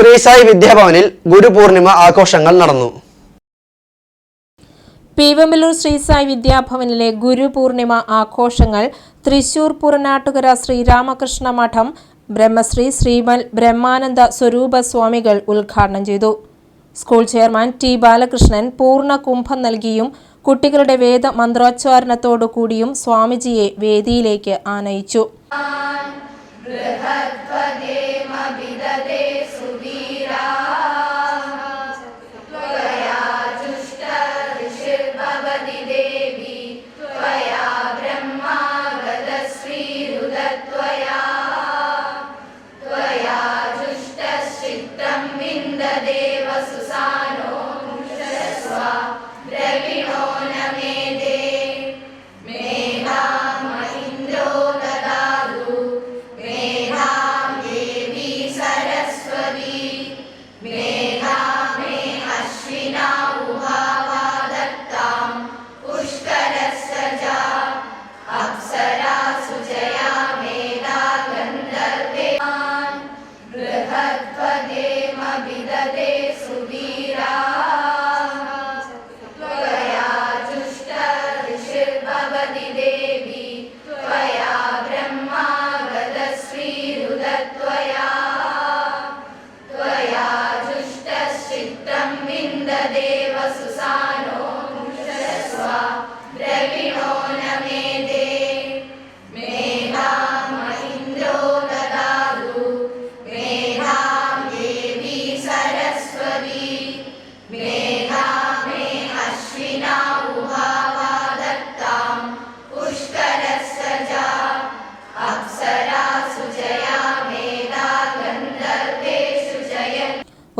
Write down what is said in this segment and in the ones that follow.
ശ്രീസായി വിദ്യാഭവനിൽ ഗുരുപൂർണിമ ആഘോഷങ്ങൾ നടന്നു. പീവമ്പലൂർ ശ്രീസായി വിദ്യാഭവനിലെ ഗുരുപൂർണിമ ആഘോഷങ്ങൾ തൃശൂർ പുറനാട്ടുകര ശ്രീരാമകൃഷ്ണ മഠം ബ്രഹ്മശ്രീ ശ്രീമൽ ബ്രഹ്മാനന്ദ സ്വരൂപ സ്വാമികൾ ഉദ്ഘാടനം ചെയ്തു. സ്കൂൾ ചെയർമാൻ ടി ബാലകൃഷ്ണൻ പൂർണ കുംഭം നൽകിയും കുട്ടികളുടെ വേദ മന്ത്രോച്ചാരണത്തോടു കൂടിയും സ്വാമിജിയെ വേദിയിലേക്ക് ആനയിച്ചു.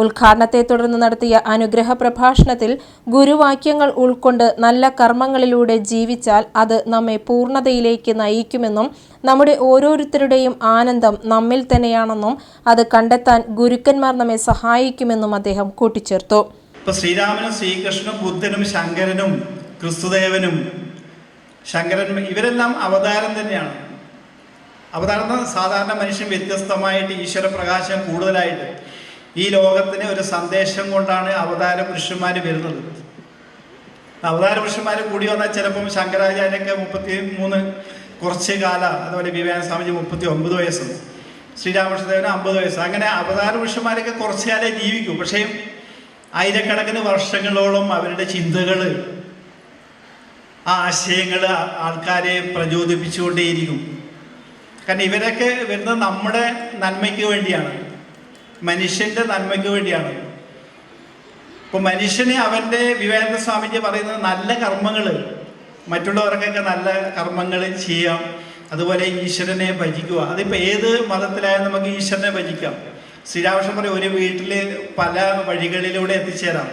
ഉദ്ഘാടനത്തെ തുടർന്ന് നടത്തിയ അനുഗ്രഹ പ്രഭാഷണത്തിൽ ഗുരുവാക്യങ്ങൾ ഉൾക്കൊണ്ട് നല്ല കർമ്മങ്ങളിലൂടെ ജീവിച്ചാൽ അത് നമ്മെ പൂർണതയിലേക്ക് നയിക്കുമെന്നും നമ്മുടെ ഓരോരുത്തരുടെയും ആനന്ദം നമ്മിൽ തന്നെയാണെന്നും അത് കണ്ടെത്താൻ ഗുരുക്കന്മാർ നമ്മെ സഹായിക്കുമെന്നും അദ്ദേഹം കൂട്ടിച്ചേർത്തു. ഇപ്പൊ ശ്രീരാമനും ശ്രീകൃഷ്ണനും ബുദ്ധനും ശങ്കരനും ക്രിസ്തുദേവനും ശങ്കരനും ഇവരെല്ലാം അവതാരം തന്നെയാണ്. അവതാരം സാധാരണ മനുഷ്യൻ വ്യത്യസ്തമായിട്ട് ഈശ്വര പ്രകാശം കൂടുതലായിട്ട് ഈ ലോകത്തിന് ഒരു സന്ദേശം കൊണ്ടാണ് അവതാര പുരുഷന്മാർ വരുന്നത്. അവതാര പുരുഷന്മാർ കൂടി വന്നാൽ ചിലപ്പം ശങ്കരാചാര്യൊക്കെ മുപ്പത്തി മൂന്ന് കുറച്ച് കാല അതുപോലെ വിവേകാനന്ദ സ്വാമിജി മുപ്പത്തി ഒമ്പത് വയസ്സും ശ്രീരാമകൃഷ്ണദേവന് അമ്പത് വയസ്സ്. അങ്ങനെ അവതാര പുരുഷന്മാരൊക്കെ കുറച്ച് കാലേ ജീവിക്കും. പക്ഷേ ആയിരക്കണക്കിന് വർഷങ്ങളോളം അവരുടെ ചിന്തകൾ ആ ആശയങ്ങൾ ആൾക്കാരെ പ്രചോദിപ്പിച്ചുകൊണ്ടേയിരിക്കും. കാരണം ഇവരൊക്കെ വരുന്നത് നമ്മുടെ നന്മയ്ക്ക് വേണ്ടിയാണ്. മനുഷ്യന്റെ നന്മയ്ക്ക് വേണ്ടിയാണ്. ഇപ്പൊ മനുഷ്യനെ അവന്റെ വിവേകാനന്ദ സ്വാമിജി പറയുന്നത് നല്ല കർമ്മങ്ങൾ മറ്റുള്ളവർക്കൊക്കെ നല്ല കർമ്മങ്ങൾ ചെയ്യാം. അതുപോലെ ഈശ്വരനെ ഭജിക്കുക. അതിപ്പോൾ ഏത് മതത്തിലായാലും നമുക്ക് ഈശ്വരനെ ഭജിക്കാം. ശ്രീരാമകൃഷ്ണൻ പറയും ഒരു വീട്ടിൽ പല വഴികളിലൂടെ എത്തിച്ചേരാം.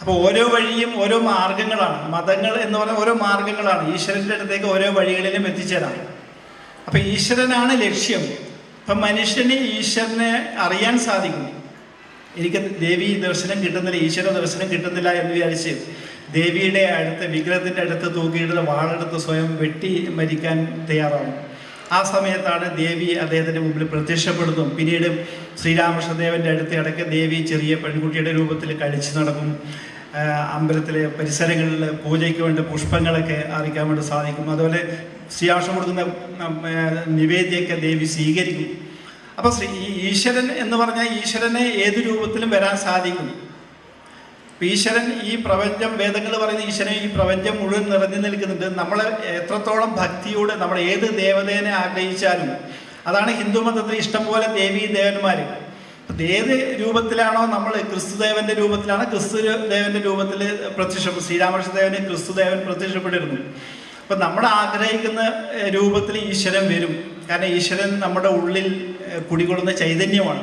അപ്പോൾ ഓരോ വഴിയും ഓരോ മാർഗങ്ങളാണ്. മതങ്ങൾ എന്ന് പറഞ്ഞാൽ ഓരോ മാർഗങ്ങളാണ്. ഈശ്വരന്റെ അടുത്തേക്ക് ഓരോ വഴികളിലും എത്തിച്ചേരാം. അപ്പോൾ ഈശ്വരനാണ് ലക്ഷ്യം. അപ്പം മനുഷ്യന് ഈശ്വരനെ അറിയാൻ സാധിക്കും. എനിക്ക് ദേവി ദർശനം കിട്ടുന്നില്ല ഈശ്വര ദർശനം കിട്ടുന്നില്ല എന്ന് വിചാരിച്ച് ദേവിയുടെ അടുത്ത് വിഗ്രഹത്തിന്റെ അടുത്ത് തൂക്കിയിട്ട് വാളെടുത്ത് സ്വയം വെട്ടി മരിക്കാൻ തയ്യാറാണ്. ആ സമയത്താണ് ദേവി അദ്ദേഹത്തിന്റെ മുമ്പിൽ പ്രത്യക്ഷപ്പെടുന്നു പിന്നീട് ശ്രീരാമകൃഷ്ണദേവന്റെ അടുത്ത് ഇടയ്ക്ക് ദേവി ചെറിയ പെൺകുട്ടിയുടെ രൂപത്തിൽ കഴിച്ചു നടക്കും. അമ്പലത്തിലെ പരിസരങ്ങളിൽ പൂജയ്ക്ക് വേണ്ട പുഷ്പങ്ങളൊക്കെ അറിയിക്കാൻ വേണ്ടി സാധിക്കും. അതുപോലെ ശ്രീരാമകൃഷ്ണൻ കൊടുക്കുന്ന നിവേദ്യൊക്കെ ദേവി സ്വീകരിക്കും. അപ്പോൾ ശ്രീ ഈശ്വരൻ എന്ന് പറഞ്ഞാൽ ഈശ്വരനെ ഏത് രൂപത്തിലും വരാൻ സാധിക്കും. ഈശ്വരൻ ഈ പ്രപഞ്ചം വേദങ്ങൾ പറയുന്ന ഈശ്വരൻ ഈ പ്രപഞ്ചം മുഴുവൻ നിറഞ്ഞു നിൽക്കുന്നുണ്ട്. നമ്മൾ എത്രത്തോളം ഭക്തിയോട് നമ്മൾ ഏത് ദേവതേനെ ആഗ്രഹിച്ചാലും അതാണ് ഹിന്ദു മതത്തിൽ ഇഷ്ടംപോലെ ദേവീ ദേവന്മാർ ഏത് രൂപത്തിലാണോ നമ്മൾ ക്രിസ്തുദേവന്റെ രൂപത്തിലാണ് ക്രിസ്തു ദേവന്റെ രൂപത്തിൽ പ്രത്യക്ഷപ്പെടും ശ്രീരാമകൃഷ്ണദേവന് ക്രിസ്തുദേവൻ പ്രത്യക്ഷപ്പെട്ടിരുന്നു. അപ്പം നമ്മൾ ആഗ്രഹിക്കുന്ന രൂപത്തിൽ ഈശ്വരൻ വരും. കാരണം ഈശ്വരൻ നമ്മുടെ ഉള്ളിൽ കുടികൊള്ളുന്ന ചൈതന്യമാണ്.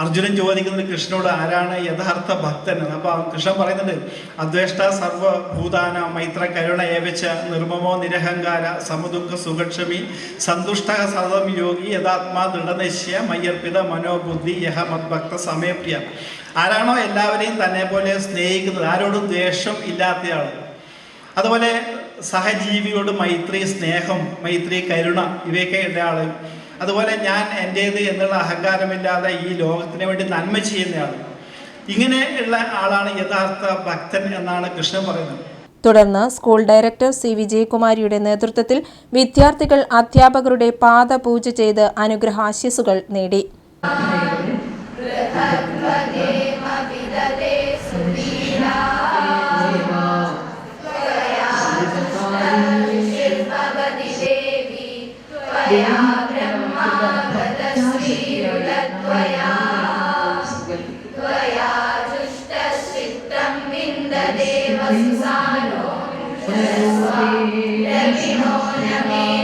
അർജുനൻ ചോദിക്കുന്നത് കൃഷ്ണനോട് ആരാണ് യഥാർത്ഥ ഭക്തൻ അപ്പോൾ കൃഷ്ണൻ പറയുന്നുണ്ട് അദ്വേഷ്ട സർവഭൂതാന മൈത്ര കരുണ ഏവച്ച നിർമ്മമോ നിരഹങ്കാര സമദുഃഖ സുഖക്ഷമി സന്തുഷ്ട സതം യോഗി യഥാത്മാ ദൃഢനിശ്യ മയ്യർപ്പിത മനോബുദ്ധി യഹ മദ്ഭക്ത സമയപ്രിയ. ആരാണോ എല്ലാവരെയും തന്നെ പോലെ സ്നേഹിക്കുന്നത്? ആരോടും ദ്വേഷം ഇല്ലാത്തയാൾ അതുപോലെ സഹജീവിയോട് മൈത്രി സ്നേഹം മൈത്രി കരുണ ഇവയൊക്കെ ഉള്ള അതുപോലെ ഞാൻ എന്റേത് എന്നുള്ള അഹങ്കാരമില്ലാതെ ഈ ലോകത്തിന് വേണ്ടി നന്മ ചെയ്യുന്നയാൾ ഇങ്ങനെ ഉള്ള ആളാണ് യഥാർത്ഥ ഭക്തൻ എന്നാണ് കൃഷ്ണൻ പറയുന്നത്. തുടർന്ന് സ്കൂൾ ഡയറക്ടർ സി വിജയകുമാരിയുടെ നേതൃത്വത്തിൽ വിദ്യാർത്ഥികൾ അധ്യാപകരുടെ പാദപൂജ ചെയ്ത് അനുഗ്രഹാശിസുകൾ നേടി. Amen.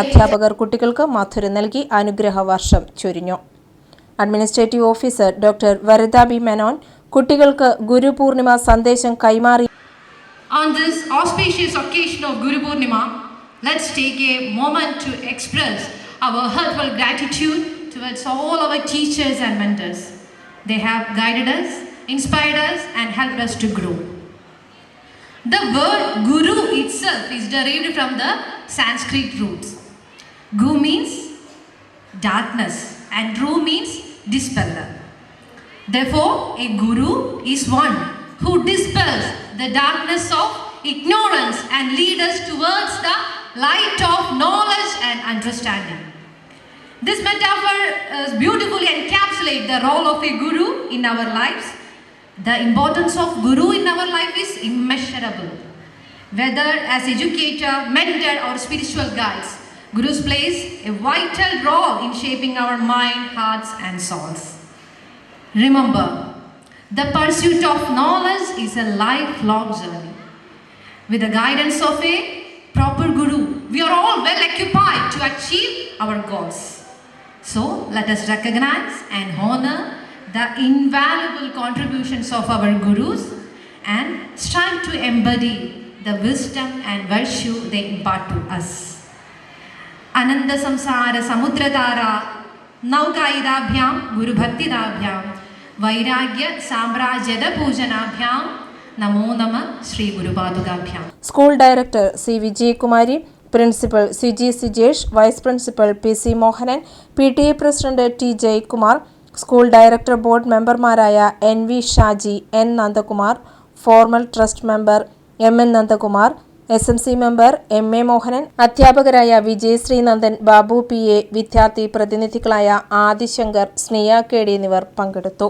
അധ്യാപകർ കുട്ടികൾക്ക് മധുരം നൽകി അനുഗ്രഹ വർഷം ചൊരിഞ്ഞു administrative officer doctor Varada B Menon കുട്ടികൾക്ക് ഗുരുപൂർണിമ സന്ദേശം കൈമാറി On this auspicious occasion of Guru Purnima, let's take a moment to express our heartfelt gratitude towards all our teachers and mentors. They have guided us, inspired us, and helped us to grow. The word Guru itself is derived from the Sanskrit roots. Gu means darkness, and Ru means dispeller. Therefore, a guru is one who dispels the darkness of ignorance and leads us towards the light of knowledge and understanding. This metaphor uh, beautifully encapsulates the role of a guru in our lives. The importance of guru in our life is immeasurable. Whether as educator, mentor, or spiritual guides, gurus plays a vital role in shaping our mind, hearts, and souls. Remember, the pursuit of knowledge is a lifelong journey. With the guidance of a proper guru, we are all well occupied to achieve our goals. So, let us recognize and honor the invaluable contributions of our gurus and strive to embody the wisdom and virtue they impart to us. അനന്ത സംസാര സമുദ്രതാര നൗകായിതാഭ്യാം ഗുരുഭക്തിദാഭ്യാം വൈരാഗ്യ സാമ്രാജ്യത പൂജനാഭ്യാം നമോ നമ ശ്രീ ഗുരുപാദുകാഭ്യാം. School director C Vijayakumari principal C G Sijesh vice principal P C Mohanan P T A president T Jayakumar school director board മെമ്പർമാരായ N V Shaji N Nandakumar former trust member M N Nandakumar S M C member M A Mohanan അധ്യാപകരായ Vijayasree Sreenandan Babu P A വിദ്യാർത്ഥി പ്രതിനിധികളായ Adishankar Sniya K D എന്നിവർ പങ്കെടുത്തു.